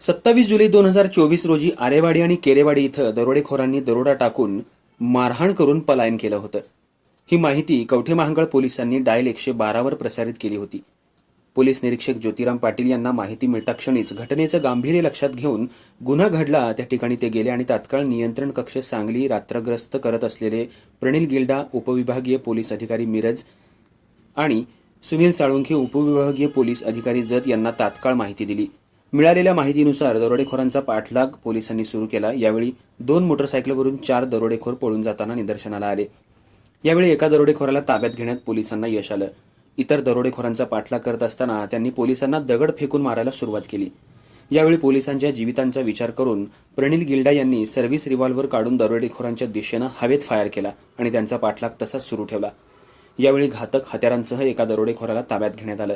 सत्तावीस जुलै दोन हजार चोवीस रोजी आरेवाडी आणि केरेवाडी इथं दरोडेखोरांनी दरोडा टाकून मारहाण करून पलायन केलं होतं. ही माहिती कवठे महांकाळ पोलिसांनी डायल एकशे बारावर प्रसारित केली होती. पोलीस निरीक्षक ज्योतिराम पाटील यांना माहिती मिळताक्षणीच घटनेचं गांभीर्य लक्षात घेऊन गुन्हा घडला. त्या ठिकाणी ते गेले आणि तात्काळ नियंत्रण कक्ष सांगली रात्रग्रस्त करत असलेले प्रणिल गिल्डा उपविभागीय पोलीस अधिकारी मिरज आणि सुनील साळुंखे उपविभागीय पोलीस अधिकारी जत यांना तात्काळ माहिती दिली. मिळालेल्या माहितीनुसार दरोडेखोरांचा पाठलाग पोलिसांनी सुरू केला. यावेळी दोन मोटरसायकलवरून चार दरोडेखोर पळून जाताना निदर्शनाला आले. यावेळी एका दरोडेखोराला ताब्यात घेण्यात पोलिसांना यश आलं. इतर दरोडेखोरांचा पाठलाग करत असताना त्यांनी पोलिसांना दगड फेकून मारायला सुरुवात केली. यावेळी पोलिसांच्या जीवितांचा विचार करून प्रणिल गिल्डा यांनी सर्व्हिस रिव्हॉल्व्हर काढून दरोडेखोरांच्या दिशेनं हवेत फायर केला आणि त्यांचा पाठलाग तसाच सुरू ठेवला. यावेळी घातक हत्यारांसह एका दरोडेखोराला ताब्यात घेण्यात आलं.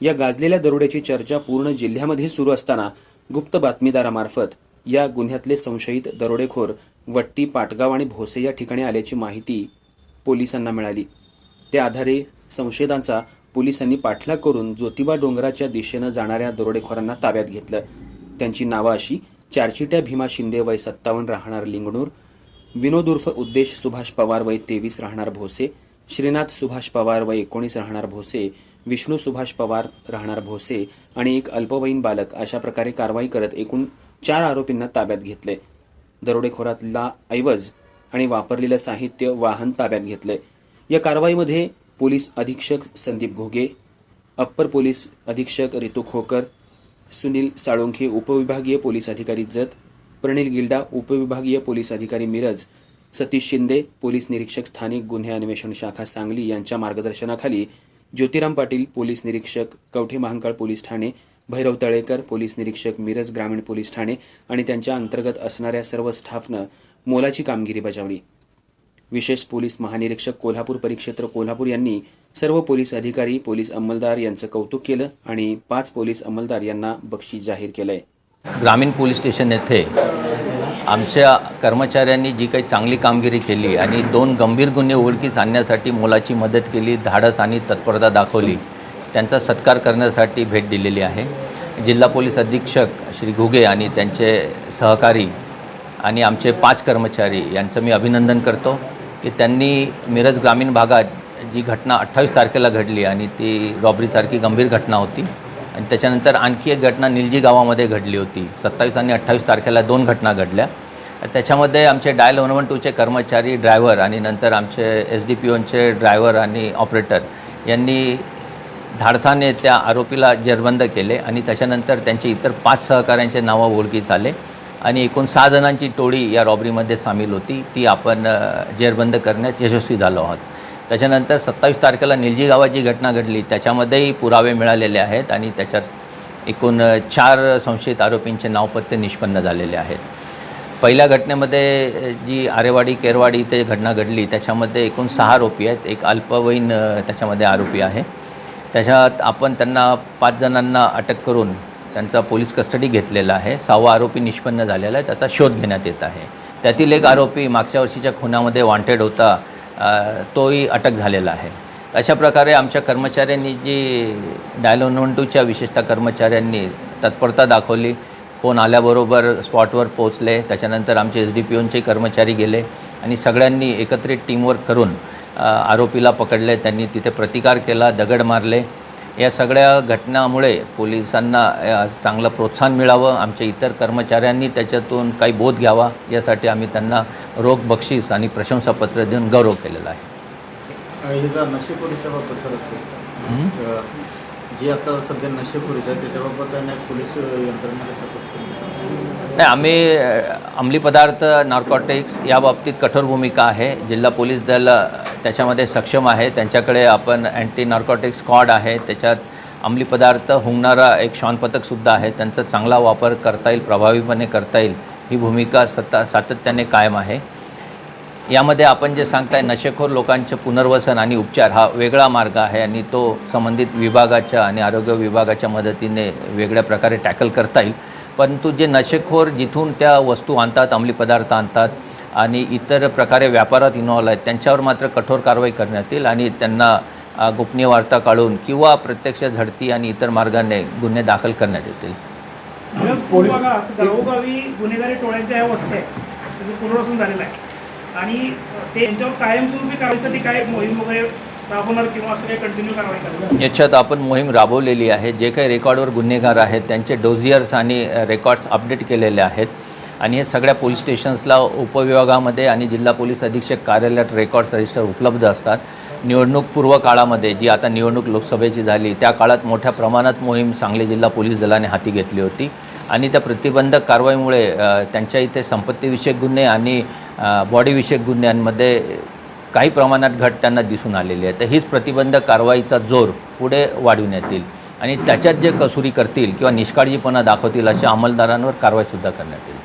या गाजलेल्या दरोड्याची चर्चा पूर्ण जिल्ह्यामध्ये सुरू असताना गुप्त बातमीदारामार्फत या गुन्ह्यातले संशयित दरोडेखोर वट्टी पाटगाव आणि भोसे या ठिकाणी आल्याची माहिती पोलिसांना मिळाली. त्या आधारे संशयितांचा पोलिसांनी पाठलाग करून ज्योतिबा डोंगराच्या दिशेनं जाणाऱ्या दरोडेखोरांना ताब्यात घेतलं. त्यांची नावं अशी चारचिट्या भीमा शिंदे वय सत्तावन्न राहणार लिंगणूर विनोद उर्फ उद्देश सुभाष पवार वय तेवीस राहणार भोसे श्रीनाथ सुभाष पवार वय एकोणीस राहणार भोसे विष्णू सुभाष पवार राहणार भोसे आणि एक अल्पवयीन बालक अशा प्रकारे कारवाई करत एकूण चार आरोपींना ताब्यात घेतले दरोडेखोरातला ऐवज आणि वापरलेलं साहित्य वाहन ताब्यात घेतले या कारवाईमध्ये पोलीस अधीक्षक संदीप घोगे अप्पर पोलीस अधीक्षक रितू खोकर सुनील साळुंखे उपविभागीय पोलीस अधिकारी जत प्रणिल गिल्डा उपविभागीय पोलीस अधिकारी मिरज सतीश शिंदे पोलीस निरीक्षक स्थानिक गुन्हे अन्वेषण शाखा सांगली यांच्या मार्गदर्शनाखाली ज्योतिराम पाटील पोलीस निरीक्षक कवठे महांकाळ पोलीस ठाणे भैरव तळेकर पोलीस निरीक्षक मिरज ग्रामीण पोलीस ठाणे आणि त्यांच्या अंतर्गत असणाऱ्या सर्व स्टाफनं मोलाची कामगिरी बजावली. विशेष पोलीस महानिरीक्षक कोल्हापूर परिक्षेत्र कोल्हापूर यांनी सर्व पोलीस अधिकारी पोलीस अंमलदार यांचं कौतुक केलं आणि पाच पोलीस अंमलदार यांना बक्षीस जाहीर केलंय. ग्रामीण पोलीस स्टेशन येथे आमच्या कर्मचाऱ्यांनी जी काही चांगली कामगिरी केली आणि दोन गंभीर गुन्हे उघडकीस आणण्यासाठी मोलाची मदत केली धाडस आणि तत्परता दाखवली त्यांचा सत्कार करण्यासाठी भेट दिलेली आहे. जिल्हा पोलीस अधीक्षक श्री घुगे आणि त्यांचे सहकारी आणि आमचे पाच कर्मचारी यांचं मी अभिनंदन करतो. की त्यांनी मिरज ग्रामीण भागात जी घटना अठ्ठावीस तारखेला घडली आणि ती रॉबरीसारखी गंभीर घटना होती. आणि त्याच्यानंतर आणखी एक घटना निलजी गावामध्ये घडली होती. सत्तावीस आणि अठ्ठावीस तारखेला दोन घटना घडल्या. त्याच्यामध्ये आमचे डायल वन वन टूचे कर्मचारी ड्रायव्हर आणि नंतर आमचे एस डी पी ओनचे ड्रायव्हर आणि ऑपरेटर यांनी धाडसाने त्या आरोपीला जेरबंद केले आणि त्याच्यानंतर त्यांचे इतर पाच सहकाऱ्यांचे नावं ओळखी आले. आणि एकूण सहा जणांची टोळी या रॉबरीमध्ये सामील होती. ती आपण जेरबंद करण्यात यशस्वी झालो आहोत. त्याच्यानंतर सत्तावीस तारखेला निलजी गावात जी घटना घडली त्याच्यामध्येही पुरावे मिळालेले आहेत आणि त्याच्यात एकूण चार संशयित आरोपींचे नावपत्ते निष्पन्न झालेले आहेत. पहिल्या घटनेमध्ये जी आरेवाडी केरवाडी इथे घटना घडली त्याच्यामध्ये एकूण सहा आरोपी आहेत. एक अल्पवयीन त्याच्यामध्ये आरोपी आहे. त्याच्यात आपण त्यांना पाच जणांना अटक करून त्यांचा पोलीस कस्टडी घेतलेला आहे. सहावा आरोपी निष्पन्न झालेला आहे. त्याचा शोध घेण्यात येत आहे. त्यातील एक आरोपी मागच्या वर्षीच्या खुनामध्ये वॉन्टेड होता. तोही अटक झालेला आहे. अशा प्रकारे आमच्या कर्मचाऱ्यांनी जी डायल वन टूच्या विशेषतः कर्मचाऱ्यांनी तत्परता दाखवली. फोन आल्याबरोबर स्पॉटवर पोचले त्याच्यानंतर आमचे एस डी पी ओनचे कर्मचारी गेले आणि सगळ्यांनी एकत्रित टीमवर्क करून आरोपीला पकडले. त्यांनी तिथे प्रतिकार केला दगड मारले. या सगळ्या घटनामुळे पोलिसांना चांगलं प्रोत्साहन मिळावं आमच्या इतर कर्मचाऱ्यांनी त्याच्यातून काही बोध घ्यावा यासाठी आम्ही त्यांना रोख बक्षीस आणि प्रशंसापत्र देऊन गौरव केलेला आहे. जी आता सध्या त्याच्याबाबत पोलीस यंत्रणा नाही आम्ही अंमली पदार्थ नार्कॉटिक्स या बाबतीत कठोर भूमिका आहे. जिल्हा पोलीस दल त्याच्यामध्ये सक्षम आहे. त्यांच्याकडे आपण अँटी नार्कॉटिक्स स्क्वॉड आहे. त्याच्यात अंमली पदार्थ हुंगणारा एक श्वानपथकसुद्धा आहे. त्यांचा चांगला वापर करता येईल प्रभावीपणे करता येईल. ही भूमिका सत्ता सातत्याने कायम आहे. यामध्ये आपण जे सांगताय नशेखोर लोकांचे पुनर्वसन आणि उपचार हा वेगळा मार्ग आहे आणि तो संबंधित विभागाच्या आणि आरोग्य विभागाच्या मदतीने वेगळ्या प्रकारे टॅकल करता येईल. परंतु जे नशेखोर जिथून त्या वस्तू आणतात अंमली पदार्थ आणतात आणि इतर प्रकारे व्यापारात इन्व्हॉल्व आहेत त्यांच्यावर मात्र कठोर कारवाई करण्यात येईल आणि त्यांना गोपनीय वार्ता काढून किंवा प्रत्यक्ष झडती आणि इतर मार्गाने गुन्हे दाखल करण्यात येतील. गुन्हेगारी टोळ्यांच्या पुनर्वसन झालेलं आहे. आणि ते यांच्यावर कायमस्वरूपी कारवाईसाठी काय मोहीम वगैरे राबवणार किंवा असं काही कंटिन्यू कारवाई याच्यात आपण मोहीम राबवलेली आहे. जे काही रेकॉर्डवर गुन्हेगार आहेत त्यांचे डोझियर्स आणि रेकॉर्ड्स अपडेट केलेले आहेत. आणि हे सगळ्या पोलीस स्टेशन्सला उपविभागामध्ये आणि जिल्हा पोलीस अधीक्षक कार्यालयात रेकॉर्ड्स रजिस्टर उपलब्ध असतात. निवडणूक पूर्व काळामध्ये जी आता निवडणूक लोकसभेची झाली त्या काळात मोठ्या प्रमाणात मोहीम सांगली जिल्हा पोलीस दलाने हाती घेतली होती. आणि त्या प्रतिबंधक कारवाईमुळे त्यांच्या इथे संपत्तीविषयक गुन्हे आणि बॉडीविषयक गुन्ह्यांमध्ये काही प्रमाणात घट त्यांना दिसून आलेली आहे. तर हीच प्रतिबंधक कारवाईचा जोर पुढे वाढविण्यात येईल आणि त्याच्यात जे कसुरी करतील किंवा निष्काळजीपणा दाखवतील अशा अंमलदारांवर कारवाईसुद्धा करण्यात येईल.